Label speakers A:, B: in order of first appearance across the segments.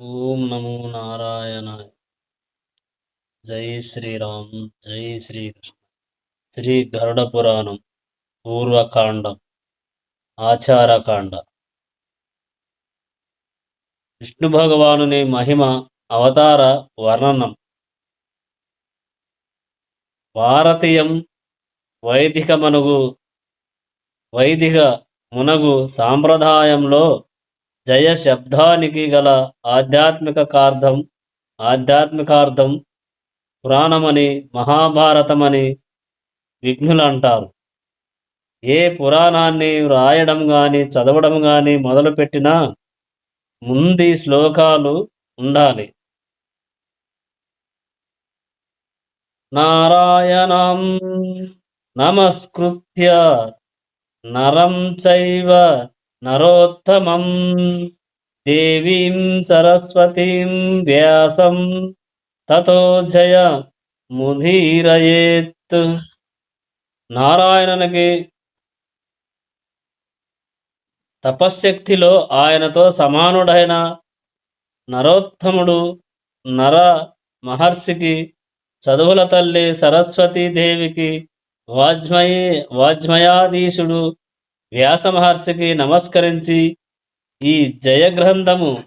A: ఓం నమో నారాయణ. జై శ్రీరామ్ జై శ్రీకృష్ణ. శ్రీ గరుడ పురాణం పూర్వకాండం ఆచారకాండ. విష్ణు భగవానుని మహిమ అవతార వర్ణనం. భారతీయం వైదిక మనుగు వైదిక మునగు సాంప్రదాయంలో జయ శబ్దానికి గల ఆధ్యాత్మిక కార్థం ఆధ్యాత్మికార్థం పురాణమని మహాభారతమని విఘ్నులు అంటారు. ఏ పురాణాన్ని వ్రాయడం కానీ చదవడం కానీ మొదలుపెట్టినా ముందు శ్లోకాలు ఉండాలి. నారాయణం నమస్కృత్య నరం చైవ నరోత్తమం. దేవీం సరస్వతీం వ్యాసం. తతో జయ ముధీరయేత్ నారాయణునికి తపశ్శక్తిలో ఆయనతో సమానుడైన నరోత్తముడు నర మహర్షికి చదువుల తల్లి సరస్వతీదేవికి వాజ్మయీ వాజ్మయాధీశుడు వ్యాస మహర్షికి నమస్కరించి ఈ జయగ్రంథము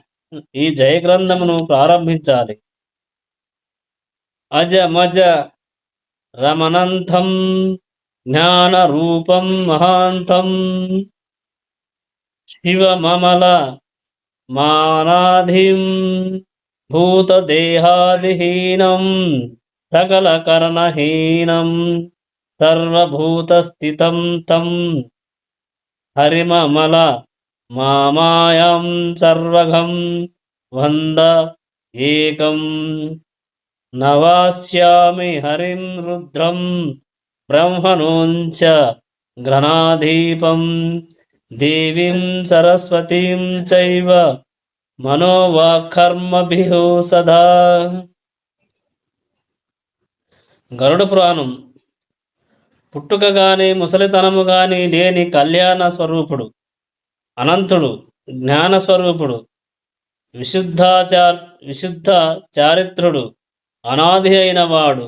A: ఈ జయగ్రంథమును ప్రారంభించాలి. అజ మజ రమనంతం జ్ఞాన రూపం మహాంతం శివమమల మానాధిం భూతదేహాదిహీనం సకలకర్ణహీనం సర్వభూతస్థితం తం. హరిమమల మామాయం సర్వగం వంద ఏకం. నవాస్యామి హరిం రుద్రం బ్రహ్మణోంచ ఘనాధీపం దేవీం సరస్వతీం చైవ మనోవాకర్మభిః సదా. గరుడ పురాణం పుట్టుక గాని ముసలితనము గాని లేని కళ్యాణ స్వరూపుడు అనంతుడు జ్ఞాన స్వరూపుడు విశుద్ధాచార్ విశుద్ధ చారిత్రుడు అనాది అయిన వాడు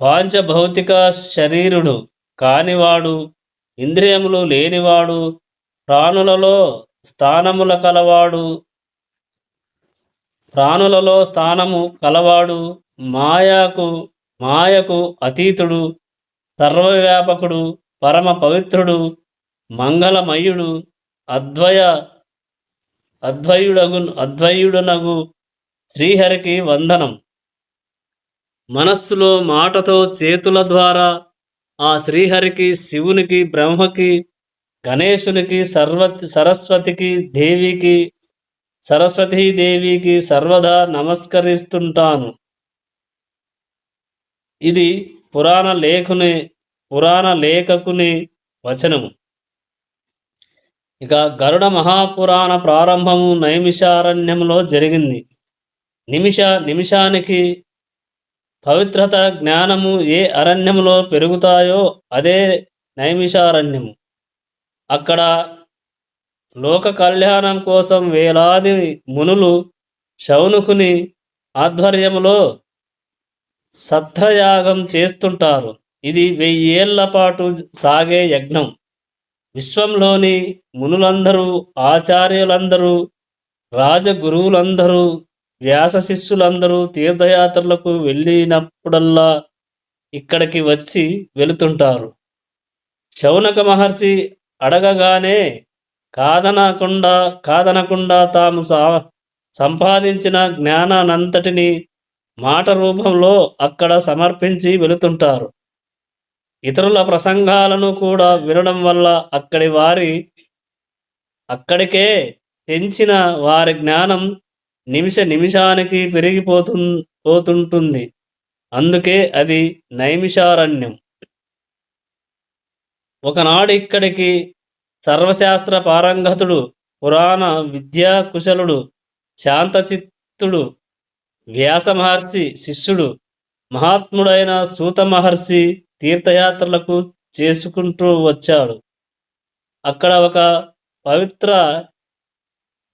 A: పాంచభౌతిక శరీరుడు కానివాడు ఇంద్రియములు లేనివాడు ప్రాణులలో స్థానముల కలవాడు ప్రాణులలో స్థానము కలవాడు మాయకు మాయకు అతీతుడు సర్వవ్యాపకుడు పరమ పవిత్రుడు మంగళమయుడు అద్వయ అద్వయుడగు అద్వయుడనగు శ్రీహరికి వందనం. మనస్సులో మాటతో చేతుల ద్వారా ఆ శ్రీహరికి శివునికి బ్రహ్మకి గణేశునికి సర్వ సరస్వతికి దేవికి సరస్వతీదేవికి సర్వదా నమస్కరిస్తుంటాను. ఇది పురాణ లేఖుని పురాణ లేఖకుని వచనము. ఇక గరుడ మహాపురాణ ప్రారంభము నైమిషారణ్యంలో జరిగింది. నిమిష నిమిషానికి పవిత్రత జ్ఞానము ఏ అరణ్యములో పెరుగుతాయో అదే నైమిషారణ్యము. అక్కడ లోక కళ్యాణం కోసం వేలాది మునులు శౌనుకుని ఆధ్వర్యములో సత్రయాగం చేస్తుంటారు. ఇది వెయ్యేళ్ళ పాటు సాగే యజ్ఞం. విశ్వంలోని మునులందరూ ఆచార్యులందరూ రాజగురువులందరూ వ్యాస శిష్యులందరూ తీర్థయాత్రలకు వెళ్ళినప్పుడల్లా ఇక్కడికి వచ్చి వెళుతుంటారు. శౌనక మహర్షి అడగగానే కాదనకుండా కాదనకుండా తాము సా సంపాదించిన జ్ఞానానంతటిని మాట రూపంలో అక్కడ సమర్పించి వెళుతుంటారు. ఇతరుల ప్రసంగాలను కూడా వినడం వల్ల అక్కడి వారి అక్కడికే తెంచిన వారి జ్ఞానం నిమిష నిమిషానికి పెరిగిపోతు పోతుంటుంది. అందుకే అది నైమిషారణ్యం. ఒకనాడు ఇక్కడికి సర్వశాస్త్ర పారంగతుడు పురాణ విద్యా కుశలుడు శాంతచిత్తుడు వ్యాస మహర్షి శిష్యుడు మహాత్ముడైన సూత మహర్షి తీర్థయాత్రలకు చేసుకుంటూ వచ్చాడు. అక్కడ ఒక పవిత్ర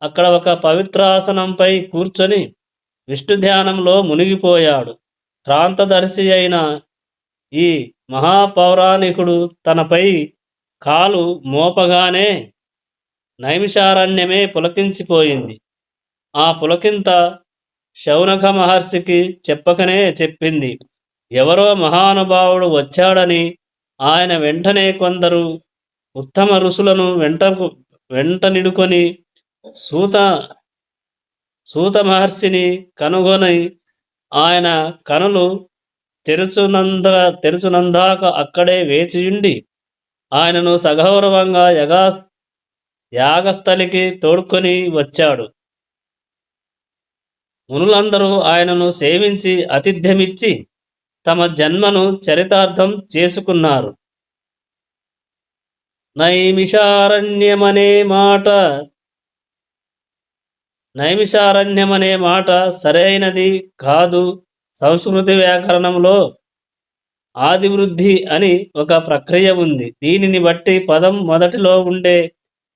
A: అక్కడ ఒక పవిత్రాసనంపై కూర్చొని విష్ణు ధ్యానంలో మునిగిపోయాడు. క్రాంతదర్శి అయిన ఈ మహాపౌరాణికుడు తనపై కాలు మోపగానే నైమిషారణ్యమే పులకించిపోయింది. ఆ పులకింత శౌనక మహర్షికి చెప్పకనే చెప్పింది. ఎవరో మహానుభావుడు వచ్చాడని ఆయన వెంటనే కొందరు ఉత్తమ ఋషులను వెంటకు వెంట నిడుకొని సూత సూత మహర్షిని కనుగొని ఆయన కనులు తెరుచునంద తెరుచునందాక అక్కడే వేచియుండి ఆయనను సగౌరవంగా యగా యాగస్థలికి తోడుకొని వచ్చాడు. మునులందరూ ఆయనను సేవించి ఆతిథ్యమిచ్చి తమ జన్మను చరితార్థం చేసుకున్నారు. నైమిషారణ్యమనే మాట నైమిషారణ్యమనే మాట సరైనది కాదు. సంస్కృతి వ్యాకరణంలో ఆదివృద్ధి అని ఒక ప్రక్రియ ఉంది. దీనిని బట్టి పదం మొదటిలో ఉండే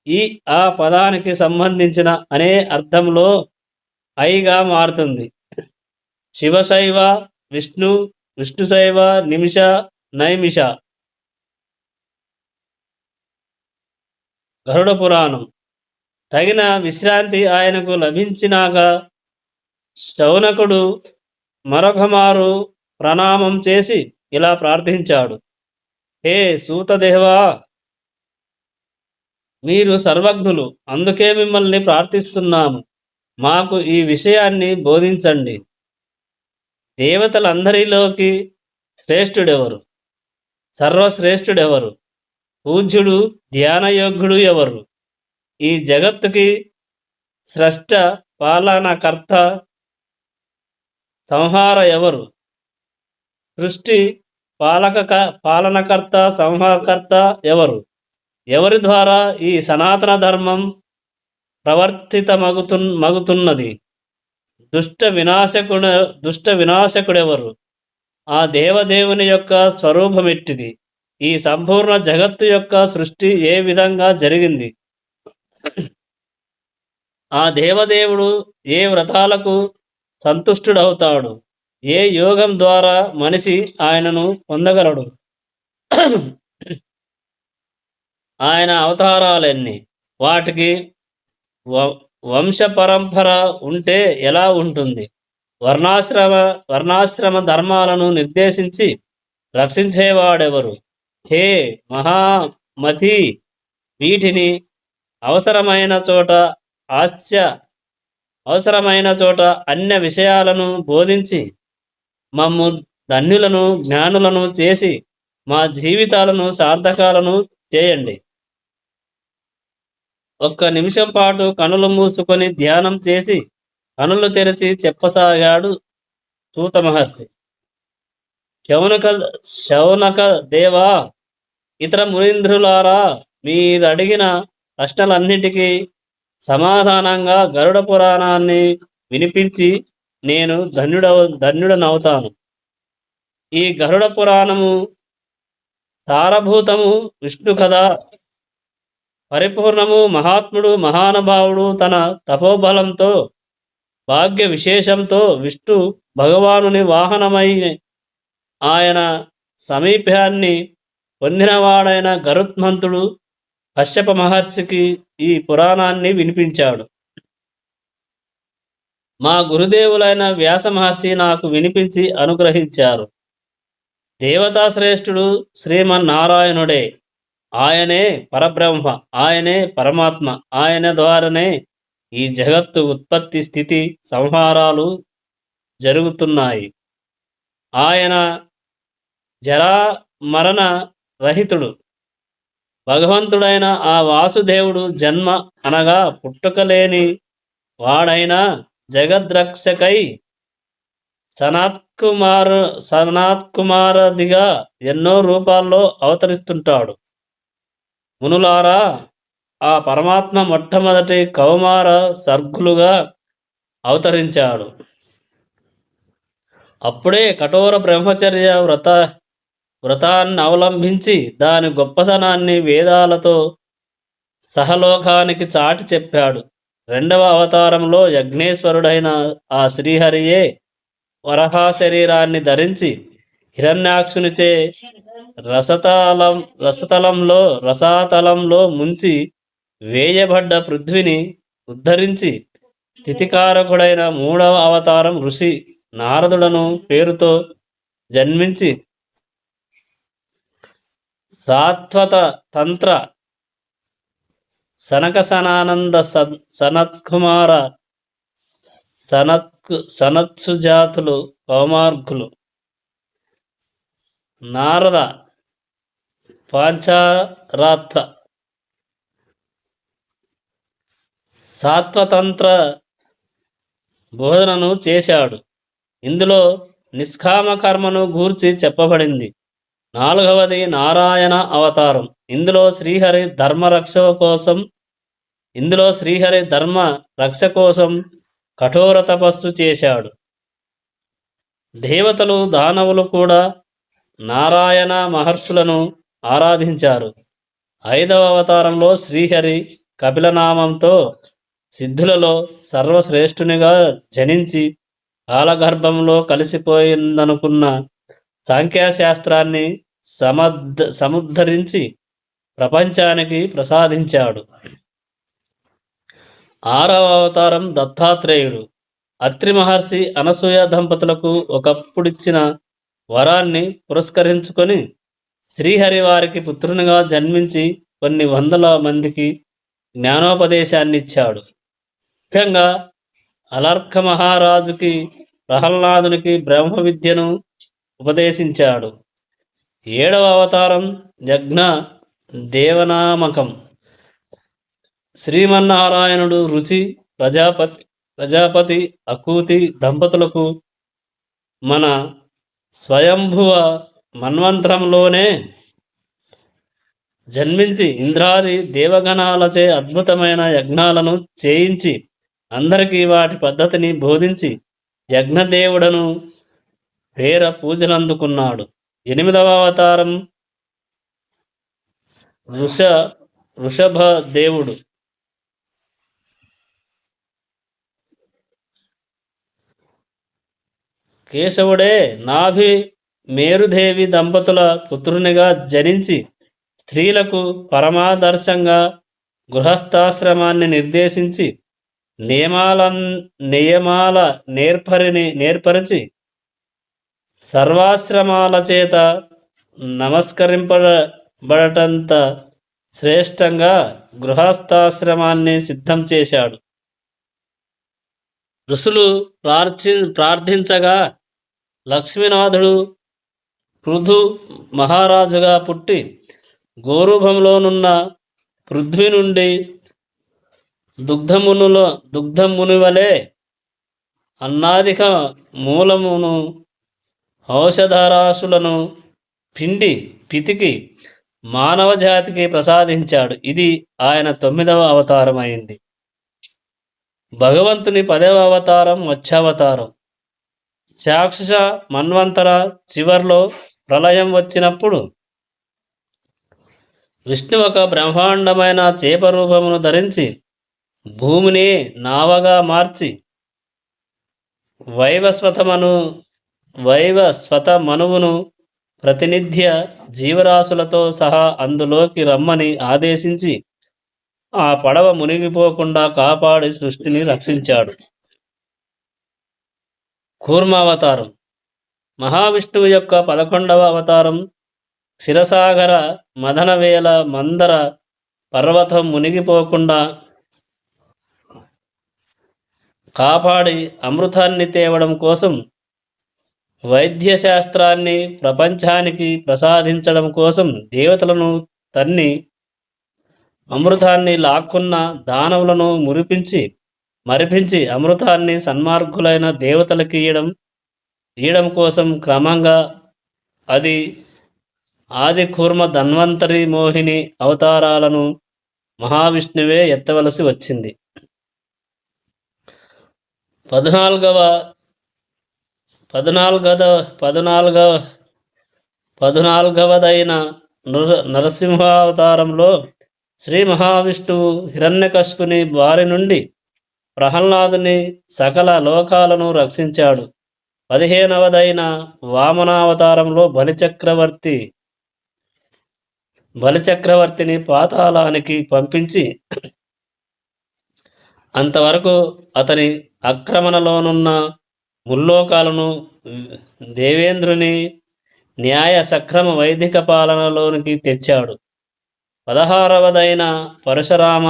A: ఈ ఆ పదానికి సంబంధించిన అనే అర్థంలో ఐగా మారుతుంది. శివశైవ విష్ణు విష్ణుశైవ నిమిష నైమిష. గరుడ పురాణం. తగిన విశ్రాంతి ఆయనకు లభించినాక శౌనకుడు మరొకమారు ప్రణామం చేసి ఇలా ప్రార్థించాడు. హే సూతదేవా! మీరు సర్వజ్ఞులు అందుకే మిమ్మల్ని ప్రార్థిస్తున్నాము. మాకు ఈ విషయాన్ని బోధించండి. దేవతలందరిలోకి శ్రేష్ఠుడెవరు? సర్వశ్రేష్ఠుడెవరు? పూజ్యుడు ధ్యానయోగ్యుడు ఎవరు? ఈ జగత్తుకి స్రష్ట పాలనకర్త సంహార ఎవరు? సృష్టి పాలక పాలనకర్త సంహారకర్త ఎవరు? ఎవరి ద్వారా ఈ సనాతన ధర్మం ప్రవర్తితమగుతు మగుతున్నది. దుష్ట వినాశకుడు దుష్ట వినాశకుడెవరు? ఆ దేవదేవుని యొక్క స్వరూపమెట్టిది. ఈ సంపూర్ణ జగత్తు యొక్క సృష్టి ఏ విధంగా జరిగింది? ఆ దేవదేవుడు ఏ వ్రతాలకు సంతుష్టుడవుతాడు? ఏ యోగం ద్వారా మనిషి ఆయనను పొందగలడు? ఆయన అవతారాలన్నీ? వాటికి వంశ పరంపర ఉంటే ఎలా ఉంటుంది? వర్ణాశ్రమ వర్ణాశ్రమ ధర్మాలను నిర్దేశించి రక్షించేవాడెవరు? హే మహామతి! వీటిని అవసరమైన చోట ఆస్య అవసరమైన చోట అన్య విషయాలను బోధించి మమ్ము ధన్యులను జ్ఞానులను చేసి మా జీవితాలను సార్థకాలను చేయండి. ఒక్క నిమిషం పాటు కనులు మూసుకొని ధ్యానం చేసి కనులు తెరిచి చెప్పసాగాడు సూత మహర్షి. శౌనక శౌనక దేవా ఇతర మునీంద్రులారా మీరు అడిగిన ప్రశ్నలన్నిటికీ సమాధానంగా గరుడ పురాణాన్ని వినిపించి నేను ధన్యుడ ధన్యుడనవుతాను. ఈ గరుడ పురాణము తారభూతము విష్ణు కథ పరిపూర్ణము మహాత్ముడు మహానుభావుడు తన తపోబలంతో భాగ్య విశేషంతో విష్ణు భగవానుని వాహనమై ఆయన సమీపాన్ని పొందినవాడైన గరుత్మంతుడు కశ్యప మహర్షికి ఈ పురాణాన్ని వినిపించాడు. మా గురుదేవులైన వ్యాస మహర్షి నాకు వినిపించి అనుగ్రహించారు. దేవతాశ్రేష్ఠుడు శ్రీమన్నారాయణుడే. ఆయనే పరబ్రహ్మ ఆయనే పరమాత్మ ఆయన ద్వారానే ఈ జగత్తు ఉత్పత్తి స్థితి సంహారాలు జరుగుతున్నాయి. ఆయన జరా మరణ రహితుడు. భగవంతుడైన ఆ వాసుదేవుడు జన్మ అనగా పుట్టుకలేని వాడైన జగద్రక్షకై సనాత్కుమారు సనాత్కుమారదిగా ఎన్నో రూపాల్లో అవతరిస్తుంటాడు. మునులారా ఆ పరమాత్మ మొట్టమొదటి కౌమార సర్గులుగా అవతరించాడు. అప్పుడే కఠోర బ్రహ్మచర్య వ్రత వ్రతాన్ని అవలంబించి దాని గొప్పతనాన్ని వేదాలతో సహలోకానికి చాటి చెప్పాడు. రెండవ అవతారంలో యజ్ఞేశ్వరుడైన ఆ శ్రీహరియే వరహా శరీరాన్ని ధరించి హిరణ్యాక్షునిచే రసతలం రసతలంలో రసాతలంలో ముంచి వేయబడ్డ పృథ్వీని ఉద్ధరించి తిథికారకుడైన మూడవ అవతారం ఋషి నారదుడను పేరుతో జన్మించి సాత్వత తంత్ర సనక సనానంద సనత్కుమార సనత్ సనత్సు జాతులు కౌమార్గులు. నారద పాంచారాత్ర సాత్వతంత్ర బోధనను చేశాడు. ఇందులో నిష్కామ కర్మను గూర్చి చెప్పబడింది. నాలుగవది నారాయణ అవతారం. ఇందులో శ్రీహరి ధర్మ రక్ష కోసం ఇందులో శ్రీహరి ధర్మ రక్ష కోసం కఠోర తపస్సు చేశాడు. దేవతలు దానవులు కూడా నారాయణ మహర్షులను ఆరాధించారు. ఐదవ అవతారంలో శ్రీహరి కపిలనామంతో సిద్ధులలో సర్వశ్రేష్ఠునిగా జనించి కాలగర్భంలో కలిసిపోయిందనుకున్న సాంఖ్యాశాస్త్రాన్ని సమద్ సముద్ధరించి ప్రపంచానికి ప్రసాదించాడు. ఆరవ అవతారం దత్తాత్రేయుడు. అత్రి మహర్షి అనసూయ దంపతులకు ఒకప్పుడిచ్చిన వరాన్ని పురస్కరించుకొని శ్రీహరి వారికి పుత్రునిగా జన్మించి కొన్ని వందల మందికి జ్ఞానోపదేశాన్ని ఇచ్చాడు. ముఖ్యంగా అలర్క మహారాజుకి ప్రహ్లాదునికి బ్రహ్మ విద్యను ఉపదేశించాడు. ఏడవ అవతారం యజ్ఞ దేవనామకం. శ్రీమన్నారాయణుడు రుచి ప్రజాపతి ప్రజాపతి అకూతి దంపతులకు మన స్వయంభువ మన్వంతరంలోనే జన్మించి ఇంద్రాది దేవగణాలచే అద్భుతమైన యజ్ఞాలను చేయించి అందరికీ వాటి పద్ధతిని బోధించి యజ్ఞదేవుడను పేర పూజలందుకున్నాడు. ఎనిమిదవ అవతారం వృష వృషభ దేవుడు కేశవుడే నాభి మేరుదేవి దంపతుల పుత్రునిగా జనించి స్త్రీలకు పరమాదర్శంగా గృహస్థాశ్రమాన్ని నిర్దేశించి నియమాల నియమాల నేర్పరిని నేర్పరిచి సర్వాశ్రమాల చేత నమస్కరింపబడటంత శ్రేష్టంగా గృహస్థాశ్రమాన్ని సిద్ధం చేశాడు. ఋషులు ప్రార్థి ప్రార్థించగా లక్ష్మీనాథుడు పృథు మహారాజుగా పుట్టి గోరూభంలోనున్న పృథ్వీ నుండి దుగ్ధమునులో దుగ్ధముని వలె అన్నాదిక మూలమును ఔషధరాశులను పిండి పితికి మానవ జాతికి ప్రసాదించాడు. ఇది ఆయన తొమ్మిదవ అవతారం అయింది భగవంతుని పదవ అవతారం మత్స్యావతారం చాక్షుష మన్వంతర చివర్లో ప్రళయం వచ్చినప్పుడు విష్ణు ఒక బ్రహ్మాండమైన చేప రూపమును ధరించి భూమిని నావగా మార్చి వైవస్వతమను వైవస్వత మనువును ప్రతినిధ్య జీవరాశులతో సహా అందులోకి రమ్మని ఆదేశించి ఆ పడవ మునిగిపోకుండా కాపాడి సృష్టిని రక్షించాడు. కూర్మావతారం. మహావిష్ణువు యొక్క పదకొండవ అవతారం శిరసాగర మదనవేల మందర పర్వతం మునిగిపోకుండా కాపాడి అమృతాన్ని తేవడం కోసం వైద్యశాస్త్రాన్ని ప్రపంచానికి ప్రసాదించడం కోసం దేవతలను తన్ని అమృతాన్ని లాక్కున్న దానవులను మురిపించి మరిపించి అమృతాన్ని సన్మార్గులైన దేవతలకు ఇయ్యడం ఇయ్యడం కోసం క్రమంగా అది ఆది కూర్మ ధన్వంతరి మోహిని అవతారాలను మహావిష్ణువే ఎత్తవలసి వచ్చింది. పద్నాలుగవ పద్నాలుగద పద్నాలుగవ పద్నాలుగవదైన నృ నరసింహావతారంలో శ్రీ మహావిష్ణువు హిరణ్యకశుని బారి నుండి ప్రహ్లాదుని సకల లోకాలను రక్షించాడు. పదిహేనవదైన వామనావతారంలో బలిచక్రవర్తి బలిచక్రవర్తిని పాతాళానికి పంపించి అంతవరకు అతని అక్రమణలోనున్న ముల్లోకాలను దేవేంద్రుని న్యాయ సక్రమ వైదిక పాలనలోనికి తెచ్చాడు. పదహారవదైన పరశురామ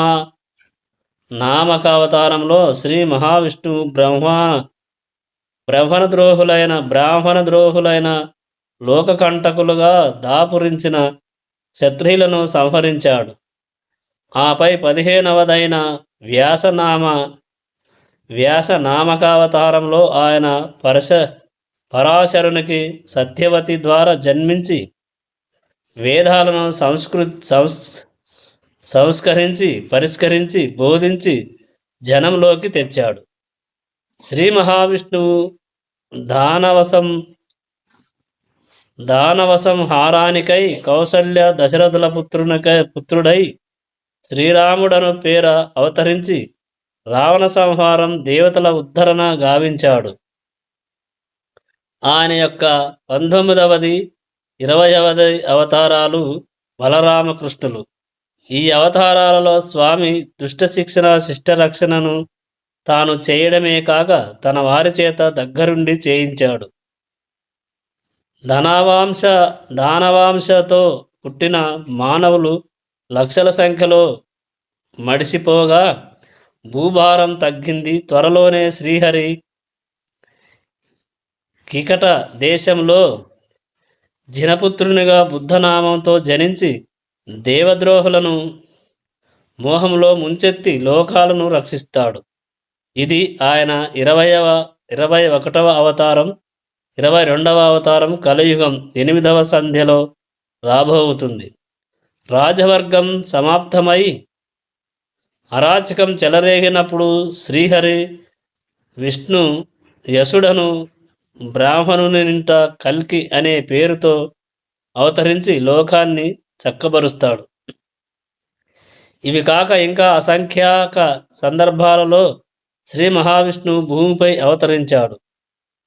A: నామకావతారంలో శ్రీ మహావిష్ణువు బ్రహ్మ బ్రహ్మణ ద్రోహులైన బ్రాహ్మణ ద్రోహులైన లోకకంటకులుగా దాపురించిన క్షత్రియులను సంహరించాడు. ఆపై పదిహేనవదైన వ్యాసనామ వ్యాసనామకావతారంలో ఆయన పరశ పరాశరునికి సత్యవతి ద్వారా జన్మించి వేదాలను సంస్కృ సంస్ సంస్కరించి పరిష్కరించి బోధించి జనంలోకి తెచ్చాడు. శ్రీ మహావిష్ణువు దానవసం దానవసం హారానికై కౌసల్య దశరథుల పుత్రునికై పుత్రుడై శ్రీరాముడను పేర అవతరించి రావణ సంహారం దేవతల ఉద్ధరణ గావించాడు. ఆయన యొక్క పంతొమ్మిదవది ఇరవయవది అవతారాలు బలరామకృష్ణులు. ఈ అవతారాలలో స్వామి దుష్ట శిక్షణ శిష్ట రక్షణను తాను చేయడమే కాక తన వారి చేత దగ్గరుండి చేయించాడు. ధనవాంశ దానవాంశతో పుట్టిన మానవులు లక్షల సంఖ్యలో మడిసిపోగా భూభారం తగ్గింది. త్వరలోనే శ్రీహరి కికట దేశంలో జినపుత్రునిగా బుద్ధనామంతో జనించి దేవద్రోహులను మోహంలో ముంచెత్తి లోకాలను రక్షిస్తాడు. ఇది ఆయన ఇరవయవ ఇరవై ఒకటవ అవతారం ఇరవై రెండవ అవతారం కలియుగం ఎనిమిదవ సంధ్యలో రాబోతుంది రాజవర్గం సమాప్తమై అరాచకం చెలరేగినప్పుడు శ్రీహరి విష్ణు యశుడను బ్రాహ్మణుని నింట కల్కి అనే పేరుతో అవతరించి లోకాన్ని చక్కబరుస్తాడు. ఇవి కాక ఇంకా అసంఖ్యాక సందర్భాలలో శ్రీ మహావిష్ణువు భూమిపై అవతరించాడు.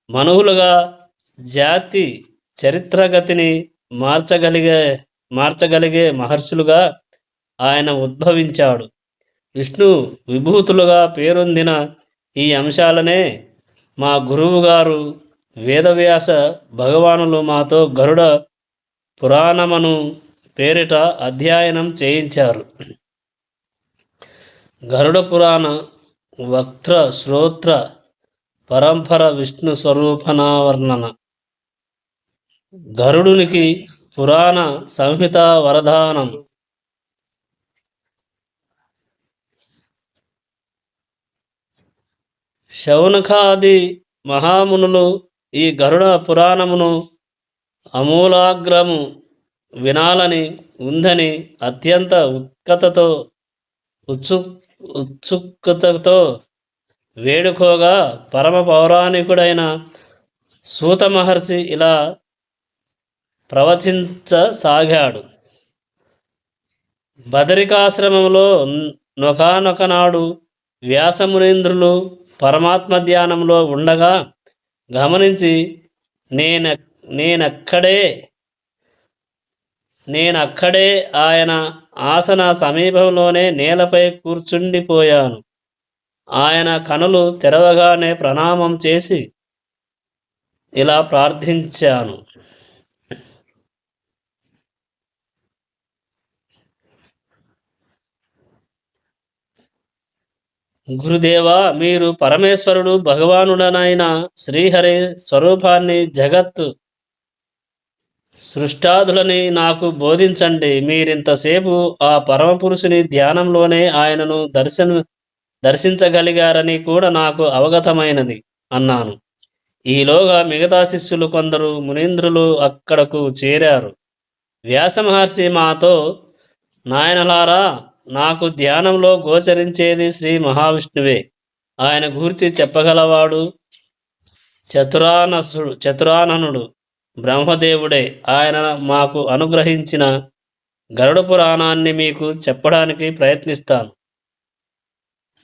A: మనువులుగా జాతి చరిత్రగతిని మార్చగలిగే మార్చగలిగే మహర్షులుగా ఆయన ఉద్భవించాడు. విష్ణు విభూతులుగా పేరొందిన ఈ అంశాలనే మా గురువుగారు వేదవ్యాస భగవానులు మాతో గరుడ పురాణమును పేరిట అధ్యయనం చేయించారు. గరుడ పురాణ వక్త్ర శ్రోత్ర పరంపర విష్ణు స్వరూపనావర్ణన. గరుడునికి పురాణ సంహిత వరదానం. శౌనకాది మహామునులు ఈ గరుడ పురాణమును అమూలాగ్రము వినాలని ఉందని అత్యంత ఉత్కతతో ఉత్సు ఉత్సుకతతో వేడుకోగా పరమ పౌరాణికుడైన సూత మహర్షి ఇలా ప్రవచించసాగాడు. బదరికాశ్రమంలో నొకానొకనాడు వ్యాసమునేంద్రులు పరమాత్మ ధ్యానంలో ఉండగా గమనించి నేను నేనక్కడే నేనక్కడే ఆయన ఆసన సమీపంలోనే నేలపై కూర్చుండిపోయాను. ఆయన కనులు తెరవగానే ప్రణామం చేసి ఇలా ప్రార్థించాను. గురుదేవా మీరు పరమేశ్వరుడు భగవానుడనైన శ్రీహరి స్వరూపాన్ని జగత్తు సృష్టాదులని నాకు బోధించండి. మీరింతసేపు ఆ పరమపురుషుని ధ్యానంలోనే ఆయనను దర్శన దర్శించగలిగారని కూడా నాకు అవగతమైనది అన్నాను. ఈలోగా మిగతా శిష్యులు కొందరు మునీంద్రులు అక్కడకు చేరారు. వ్యాస మహర్షి మాతో నాయనలారా నాకు ధ్యానంలో గోచరించేది శ్రీ మహావిష్ణువే. ఆయన గూర్చి చెప్పగలవాడు చతురానసుడు చతురాననుడు. బ్రహ్మదేవుడే. ఆయన మాకు అనుగ్రహించిన గరుడ పురాణాన్ని మీకు చెప్పడానికి ప్రయత్నిస్తాను.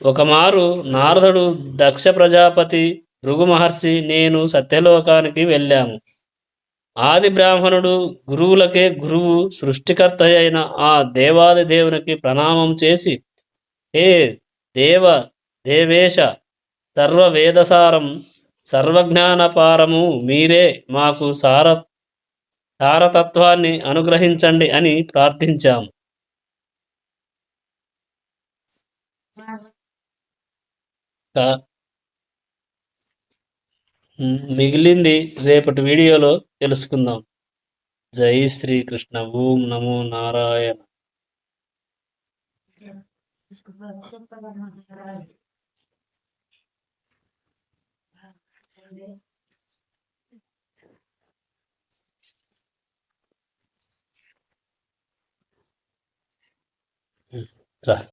A: ఒకమారు నారదుడు దక్ష ప్రజాపతి భృగు మహర్షి నేను సత్యలోకానికి వెళ్ళాము. ఆది బ్రాహ్మణుడు గురువులకే గురువు సృష్టికర్త అయిన ఆ దేవాది దేవునికి ప్రణామం చేసి హే దేవ దేవేశ సర్వ వేదసారం సర్వజ్ఞానపారము మీరే మాకు సార సారతత్వాన్ని అనుగ్రహించండి అని ప్రార్థించాము మిగిలింది రేపటి వీడియోలో తెలుసుకుందాం. జై శ్రీకృష్ణ. ఓం నమో నారాయణ. 자,